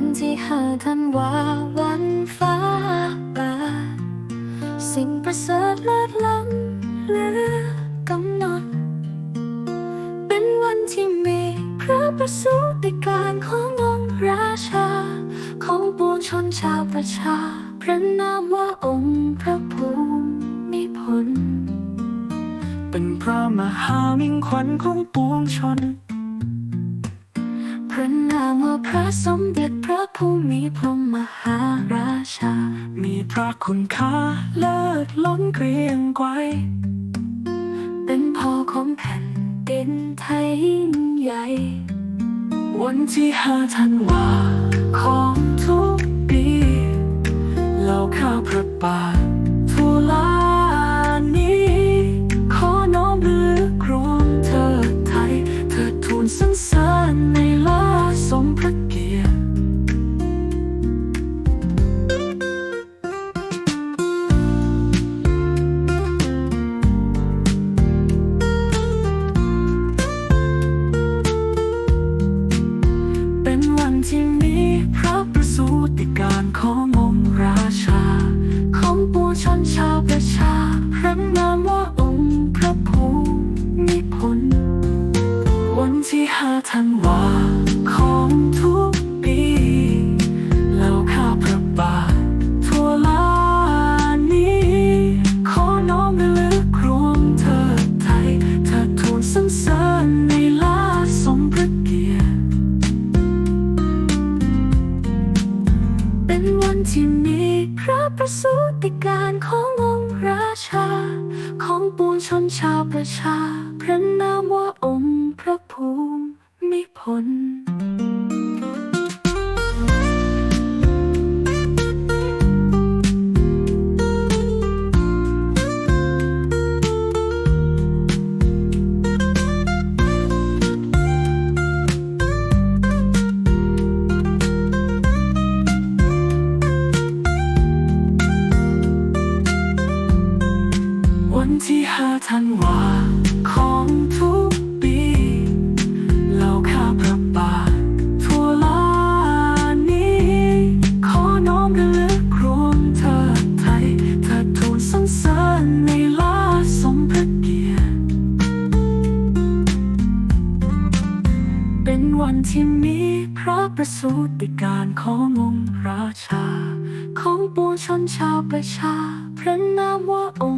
วันที่ห้าธันวาวันฟ้าแปดสิ่งประเสริฐเลิศล้ำเหลือกำหนด เป็นวันที่มีพระประสูติการขององค์ราชา ของปวงชนชาวประชา พระนามว่าองค์พระภูมิพลเป็นพระมหามิ่งขวัญของปวงชน ระนามว่าพระสมเด็จพระภูมิพลมหาราชา มีพระคุณค่าเลิศล้นเกรียงไกรเป็นพ่อของแผ่นดินไทยยิ่งใหญ่ วันที่ห้าธันวาของทุกปี เราข้าพระบาททุลา ปวงชนชาวประชาพระนามว่าองค์พระภูมิพลวันที่ห้าธันวา เป็นวันที่มีพระประสูติการขององค์ราชา ของปวงชนชาวประชา พระนามว่าองค์พระภูมิพล วันที่ห้าธันวาของทุกปีเราข้าพระบาททั่วลานี้ ขอน้อมระลึกรวมเธอไทยเธอทูลสรรเสริญในลาสมพระเกียรติเป็นวันที่มีพระประสูติการขององค์ราชา ของปวงชนชาวประชา พระนามว่าองค์